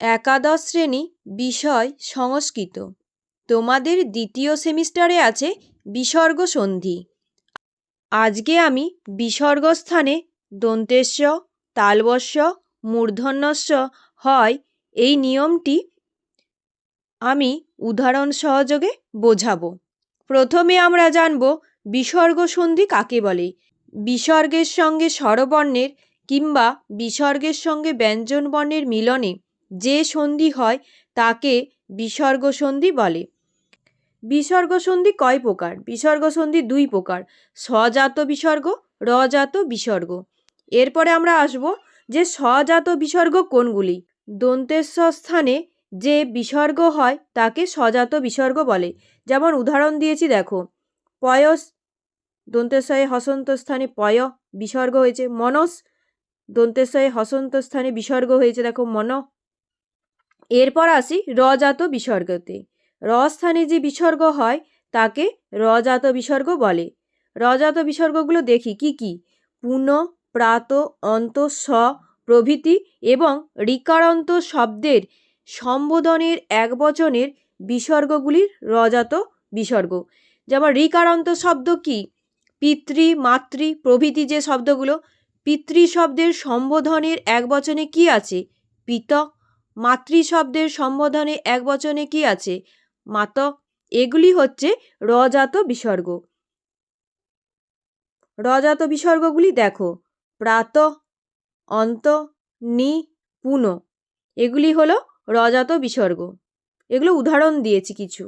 একাদশ শ্রেণি বিষয় সংস্কৃত। তোমাদের দ্বিতীয় সেমিস্টারে আছে বিসর্গ সন্ধি আজকে আমি বিসর্গ স্থানে দন্তেস্ব তালবস্য মূর্ধন্যস্ব হয় এই নিয়মটি আমি উদাহরণ সহযোগে বোঝাবো। প্রথমে আমরা জানব বিসর্গ সন্ধি কাকে বলে? বিসর্গের সঙ্গে স্বরবর্ণের কিংবা বিসর্গের সঙ্গে ব্যঞ্জনবর্ণের মিলনে যে সন্ধি হয় তাকে বিসর্গ সন্ধি বলে। বিসর্গ সন্ধি কয় প্রকার? বিসর্গ সন্ধি দুই প্রকার, স্বজাত বিসর্গ, রজাত বিসর্গ। এরপরে আমরা আসব যে স্বজাত বিসর্গ কোনগুলি? দন্তেশ্বর স্থানে যে বিসর্গ হয় তাকে স্বজাত বিসর্গ বলে। যেমন উদাহরণ দিয়েছি, দেখো, পয়স দন্তেশ্বয়ে হসন্ত স্থানে পয় বিসর্গ হয়েছে। মনস দন্তেশ্বয়ে হসন্ত স্থানে বিসর্গ হয়েছে। দেখো, মন এরপর আসি রজাত বিসর্গতে। র স্থানে যে বিসর্গ হয়, তাকে রজাত বিসর্গ বলে। রজাত বিসর্গগুলো দেখি কি কি? পুন প্রাত, অন্ত স প্রভৃতি এবং রিকারান্ত শব্দের সম্বোধনের এক বচনের বিসর্গগুলির রজাত বিসর্গ। যেমন রিকারান্ত শব্দ কি? পিতৃ, মাতৃ, প্রভৃতি যে শব্দগুলো, পিতৃ শব্দের সম্বোধনের এক বচনে কি আছে? পিত মাতৃ শব্দের সম্বোধনে এক বচনে কি আছে? মাত, এগুলি হচ্ছে রজাত বিসর্গ। রজাত বিসর্গগুলি দেখো। প্রাত, অন্ত, নি, পুন। এগুলি হলো রজাত বিসর্গ। এগুলো উদাহরণ দিয়েছি কিছু।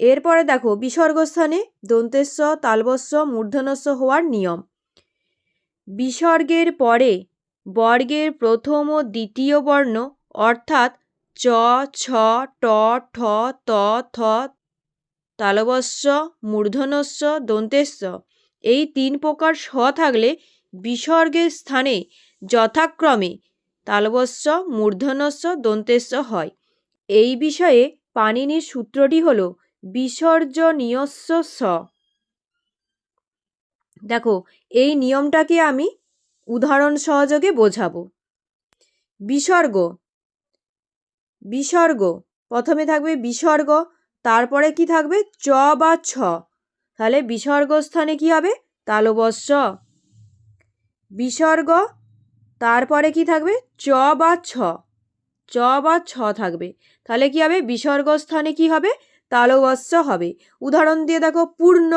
এরপরে দেখো, বিসর্গস্থানে দন্তেস্ব তালবস্য মূর্ধনস্ব হওয়ার নিয়ম। বিসর্গের পরে বর্গের প্রথম ও দ্বিতীয় বর্ণ, অর্থাৎ চ, ছ, ট, ঠ, ত, থ, তালবস্য মূর্ধনস্য দন্তেস্য। এই তিন প্রকার স থাকলে বিসর্গের স্থানে যথাক্রমে তালবস্য মূর্ধনস্য দন্তেস্য হয়। এই বিষয়ে পাণিনির সূত্রটি হল বিসর্জনীয়স্য স দেখো, এই নিয়মটাকে আমি উদাহরণ সহযোগে বোঝাবো। বিসর্গ। বিসর্গ। প্রথমে থাকবে বিসর্গ, তারপরে কি থাকবে? চ বা ছ। তাহলে বিসর্গ স্থানে কি হবে? তালবস্য। বিসর্গ, তারপরে কি থাকবে? চ বা ছ। চ বা ছ থাকবে। তাহলে কি হবে? বিসর্গ স্থানে কি হবে? তালবস্য হবে। উদাহরণ দিয়ে দেখো, পূর্ণ।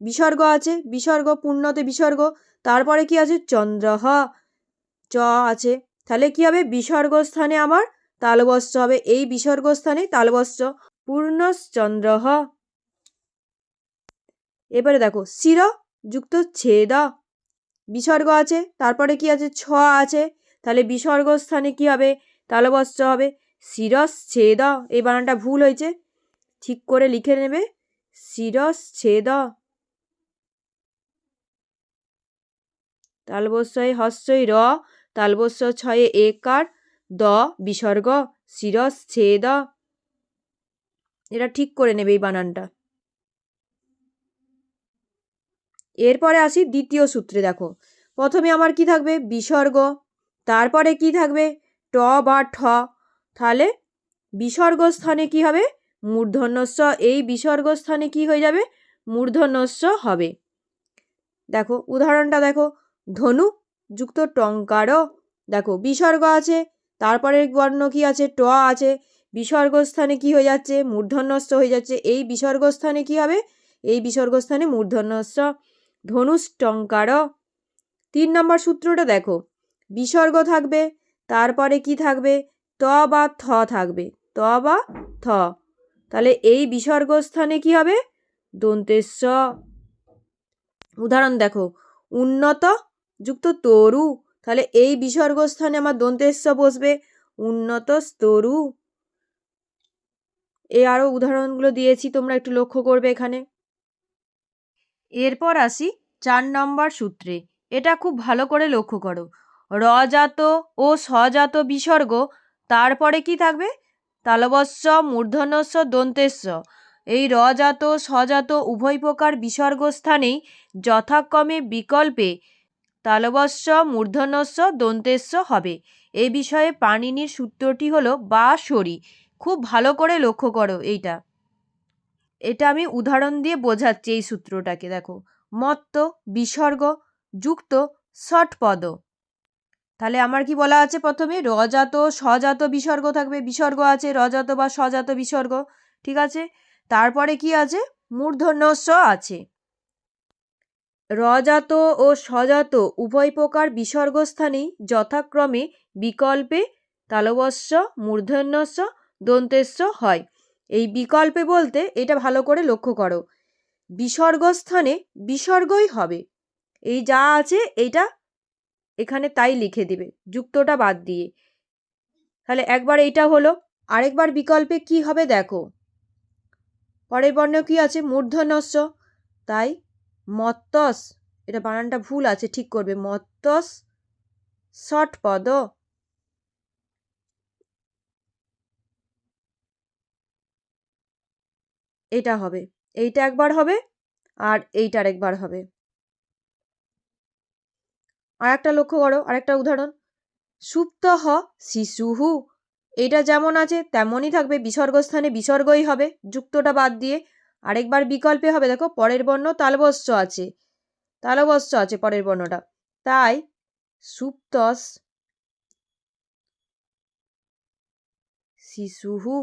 বিসর্গ আছে। বিসর্গ, পূর্ণতে বিসর্গ। তারপরে কি আছে? চন্দ্রহ। চ আছে। তাহলে কি হবে? বিসর্গ স্থানে আমার তালবস্য হবে। এই বিসর্গ স্থানে তালবস্য পূর্ণশ্চন্দ্রহ। এবারে দেখো, শির যুক্ত ছেদ। বিসর্গ আছে, তারপরে কি আছে? ছ আছে। তাহলে বিসর্গ স্থানে কি হবে? তালবস্য হবে। শিরস শিরশ্ছেদ। এই বানানটা ভুল হয়েছে। ঠিক করে লিখে নেবে। শিরস শিরশ্ছেদ। তালবস্যয় হস্যই র, তালবস্য ছয়ে একার, দ বিসর্গ শিরশ্ছেদ এটা ঠিক করে নেবে এই বানানটা। এরপরে আসি দ্বিতীয় সূত্রে, দেখো। প্রথমে আমার কি থাকবে? বিসর্গ। তারপরে কি থাকবে? ট বা ঠ। তাহলে বিসর্গ স্থানে কি হবে? মূর্ধন্যস্ব এই বিসর্গ স্থানে কি হয়ে যাবে? মূর্ধন্যস্ব হবে। দেখো, উদাহরণটা দেখো। ধনু, যুক্ত টঙ্কার দেখো, বিসর্গ আছে, তারপরে বর্ণ কি আছে? ট আছে। বিসর্গস্থানে কি হয়ে যাচ্ছে? মূর্ধন্যস্ব হয়ে যাচ্ছে। এই বিসর্গস্থানে কি হবে? এই বিসর্গস্থানে মূর্ধন্যস্ব ধনুষ টঙ্কার তিন নম্বর সূত্রটা দেখো, বিসর্গ থাকবে, তারপরে কি থাকবে? ত বা থ থাকবে। ত বা থ। তাহলে এই বিসর্গস্থানে কি হবে? দন্তেস্ব। উদাহরণ দেখো, উন্নত যুক্ত তরু, তাহলে এই বিসর্গস্থানে আমার দন্তেস্ব বসবে। উন্নত স্তরু এ আরও উদাহরণগুলো দিয়েছি, তোমরা একটু লক্ষ্য করবে এখানে। এরপর আসি চার নম্বর সূত্রে। এটা খুব ভালো করে লক্ষ্য করো। রজাত ও স্বজাত বিসর্গ, তারপরে কি থাকবে? তালবস্য মূর্ধনস্য দন্তেস্য এই রজাত স্বজাত উভয় প্রকার বিসর্গ স্থানেই যথাক্রমে বিকল্পে তালবস্য, মূর্ধন্যস্য, দন্তেস্য হবে। এই বিষয়ে পাণিনির সূত্রটি হলো বা সরি খুব ভালো করে লক্ষ্য করো এইটা। এটা আমি উদাহরণ দিয়ে বোঝাচ্ছি এই সূত্রটাকে, দেখো। মত্ত, বিসর্গ, যুক্ত, ষটপদ। তাহলে আমার কি বলা আছে প্রথমে? রজাত, সজাত বিসর্গ থাকবে। বিসর্গ আছে, রজাত বা সজাত বিসর্গ, ঠিক আছে? তারপরে কি আছে? মূর্ধন্যস্য আছে। রজাত ও সজাত উভয় প্রকার বিসর্গস্থানেই যথাক্রমে বিকল্পে তালবস্য, মূর্ধন্যস্য, দন্তেস্য হয়। এই বিকল্পে বলতে এটা ভালো করে লক্ষ্য করো। বিসর্গস্থানে বিসর্গই হবে। এই যা আছে এইটা এখানে তাই লিখে দিবে, যুক্তটা বাদ দিয়ে। তাহলে একবার এইটা হলো, আরেকবার বিকল্পে কি হবে দেখো। পরের বর্ণ কি আছে? মূর্ধন্যস্য। তাই মত্তস, এটা বানানটা ভুল আছে, ঠিক করবে, মত্তস ষট পদ। এটা হবে, এইটা একবার হবে, আর এইটার একবার হবে। আর একটা লক্ষ্য করো, আরেকটা উদাহরণ। সুপ্ত হ শিশুহু এটা যেমন আছে, তেমনই থাকবে, বিসর্গস্থানে বিসর্গই হবে, যুক্তটা বাদ দিয়ে। আরেকবার বিকল্পে হবে, দেখো, পরের বর্ণ তালবস্য আছে। তালবস্য আছে পরের বর্ণটা। তাই সুপ্তস শিশুহু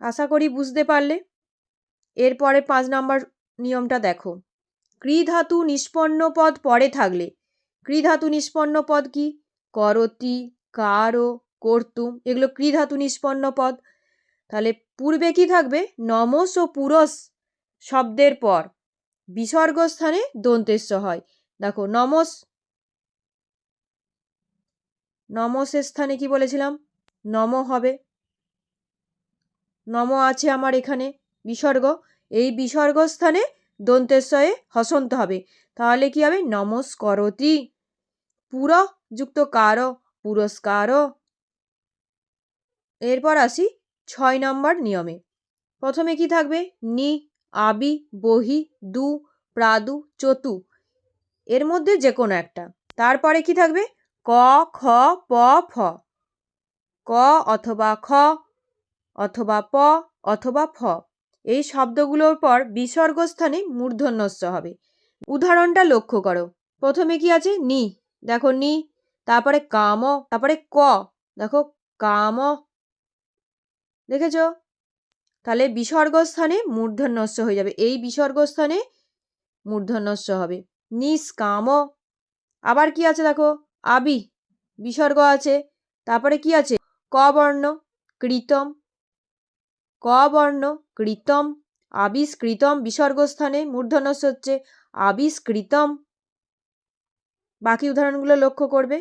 আশা করি বুঝতে পারলে। এরপরে পাঁচ নাম্বার নিয়মটা দেখো। ক্রিধাতু নিষ্পন্ন পদ পরে থাকলে। ক্রিধাতু নিষ্পন্ন পদ কি? করতি কারও কর্তুম, এগুলো ক্রিধাতু নিষ্পন্ন পদ। তাহলে পূর্বে কি থাকবে? নমস ও পুরস শব্দের পর। বিসর্গস্থানে দন্তেশ্ব হয়। দেখো, নমস নমসের স্থানে কি বলেছিলাম? নম হবে। নম আছে আমার এখানে, বিসর্গ। এই বিসর্গ স্থানে দন্তেশ্বয়ে হসন্ত হবে। তাহলে কি হবে? নমস্করতি। পুর যুক্ত কার পুরস্কার এরপর আসি ছয় নম্বর নিয়মে। প্রথমে কি থাকবে? নি, আবি, বহি, দু, প্রাদু, চতু। এর মধ্যে যে কোনো একটা। তারপরে কি থাকবে? ক, খ, প, ফ। ক অথবা খ, অথবা প, অথবা ফ। এই শব্দগুলোর পর বিসর্গস্থানে মূর্ধন্যস্য হবে। উদাহরণটা লক্ষ্য করো। প্রথমে কি আছে? নি। দেখো নি তারপরে কাম, তারপরে ক। দেখো, কাম। দেখেছ? তাহলে বিসর্গস্থানে মূর্ধন্যস্য হয়ে যাবে। এই বিসর্গস্থানে মূর্ধন্যস্য হবে। নিষ্কাম আবার কি আছে দেখো? আবি, বিসর্গ আছে। তারপরে কি আছে? ক বর্ণ কৃতম। ক বর্ণ কৃতম। আবিষ্কৃতম বিসর্গস্থানে মূর্ধনস্য হচ্ছে। আবিষ্কৃতম। বাকি উদাহরণগুলো লক্ষ্য করবে।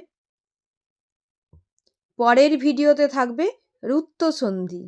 পরের ভিডিওতে থাকবে রুত্ত সন্ধি